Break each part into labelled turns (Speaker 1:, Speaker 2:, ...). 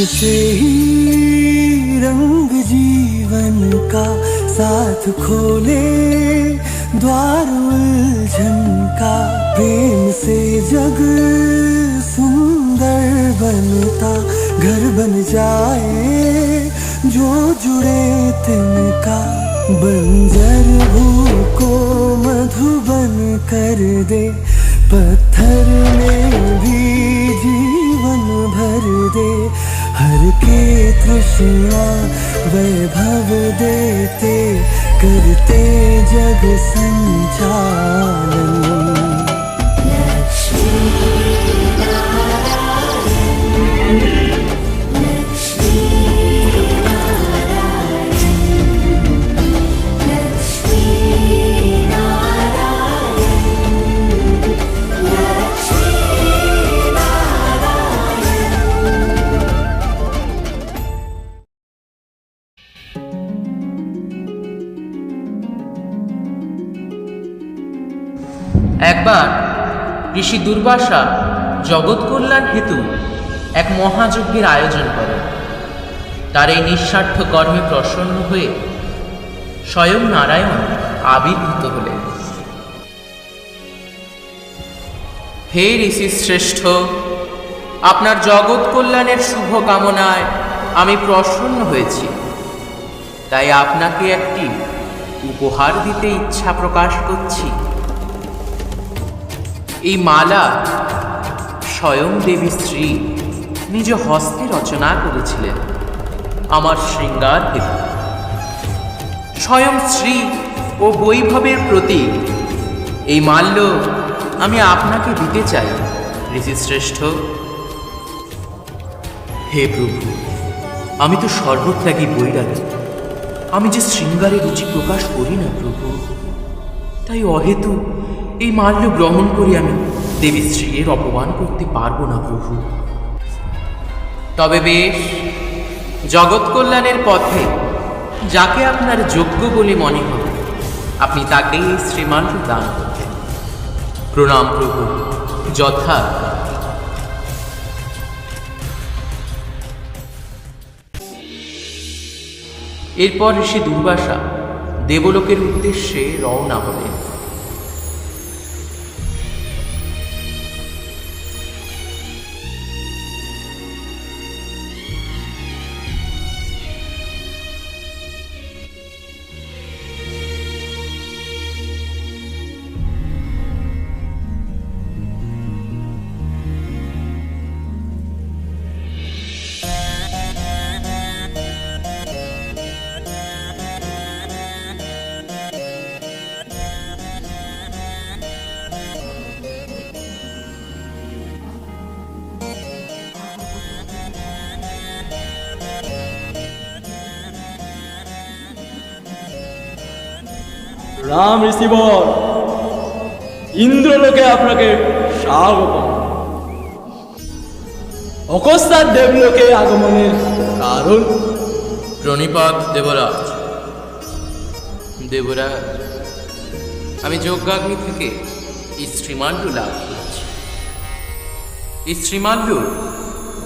Speaker 1: से ही रंग जीवन का साथ खोले, द्वार उलझन का प्रेम से जग सुंदर बनता, घर बन जाए जो जुड़े तिनका बंजर भू को मधुबन कर दे, पत्थर में भी जीवन भर दे। हर के खुशियाँ वैभव देते करते जग संचालन।
Speaker 2: একবার ঋষি দুর্বাসা জগৎ কল্যাণ হেতু এক মহাযজ্ঞের আয়োজন করেন তার এই নিঃস্বার্থ কর্মে প্রসন্ন হয়ে স্বয়ং নারায়ণ আবির্ভূত হলেন। হে ঋষি শ্রেষ্ঠ, আপনার জগৎ কল্যাণের শুভ কামনায় আমি প্রসন্ন হয়েছি। তাই আপনাকে একটি উপহার দিতে ইচ্ছা প্রকাশ করছি। এই মালা স্বয়ং দেবী শ্রী নিজ হস্তে রচনা করেছিলেন। আমার শৃঙ্গার হেতু স্বয়ং শ্রী ও বৈভবের প্রতীক, এই মাল্য আমি আপনাকে দিতে চাই, ঋষি শ্রেষ্ঠ। হে প্রভু, আমি তো সর্বত্যাগী বৈরাগী। আমি যে শৃঙ্গারে রুচি প্রকাশ করি না প্রভু, তাই অহেতু এই মাল্য গ্রহণ করি আমি। দেবী শ্রীয়ের অপমান করতে পারব না প্রভু। তবে বেশ, জগৎ কল্যাণের পথে যাকে আপনার যোগ্য বলে মনে হবে আপনি তাকেই এই শ্রীমাল্য দান করবেন। প্রণাম প্রভু, যথা এরপর ঋষি দুর্বাসা দেবলোকের উদ্দেশ্যে রওনা হলেন।
Speaker 3: রাম ঋষিবর, ইন্দ্রলোকে আপনাকে স্বাগত। অকস্মাৎ দেবলোকে আগমনের কারণ?
Speaker 2: প্রণিপাত দেবরাজ। দেবরাজ, আমি যজ্ঞাগ্নি থেকে এই শ্রীমাল্য লাভ করেছি। এই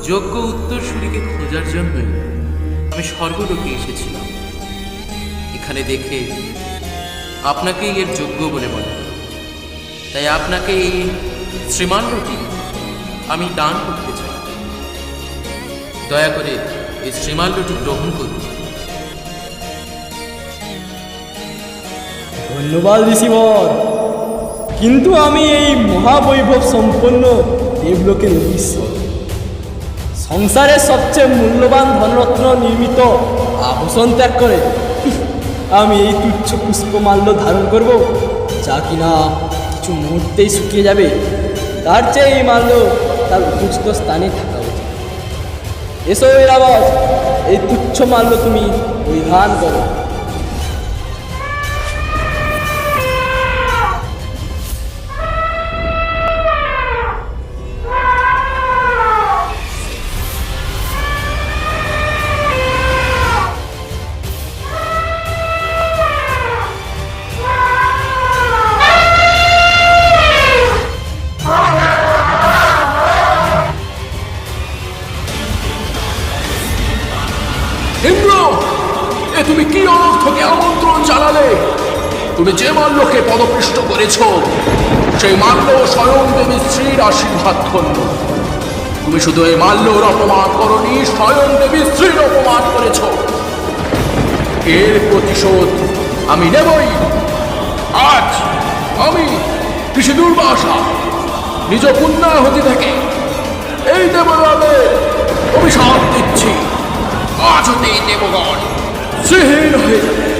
Speaker 2: যজ্ঞ উত্তরসূরিকে খোঁজার জন্যই আমি স্বর্গলোকে এসেছিলাম। এখানে দেখে আপনাকেই এর যোগ্য বলে মনে তাই আপনাকে এই শ্রীমাল্যটি আমি দান করতে চাই। দয়া করে এই শ্রীমাল্যটি গ্রহণ করুন।
Speaker 3: ধন্যবাদ ঋষিবর। কিন্তু আমি এই মহাবৈভব সম্পন্ন দেবলোকের ঈশ্বর সংসারের সবচেয়ে মূল্যবান ধনরত্ন নির্মিত আভূষণ ত্যাগ করে আমি এই তুচ্ছ পুষ্পমাল্য ধারণ করব, যা কিনা কিছু মুহূর্তেই শুকিয়ে যাবে। তার চেয়ে এই মাল্য তার উপযুক্ত স্থানে থাকা উচিত। এসো এরাবত এই তুচ্ছ মাল্য তুমি পরিধান করো।
Speaker 4: তুমি যে মাল্যকে পদপৃষ্ট করেছ, সেই মাল্য স্বয়ং দেবী স্ত্রীর আশীর্বাদ ধন্য। তুমি শুধু এই মাল্যর অপমান করনি, স্বয়ং দেবী স্ত্রীর অপমান করেছ। এর প্রতিশোধ আমি নেবই। আজ আমি কৃষি দুর্বাসা, নিজ পুণ্যাহতি থেকে এই দেবরালে অভিশাপ দিচ্ছি। আজ হতে দেবগণ, শ্রীহীন হয়ে যাবে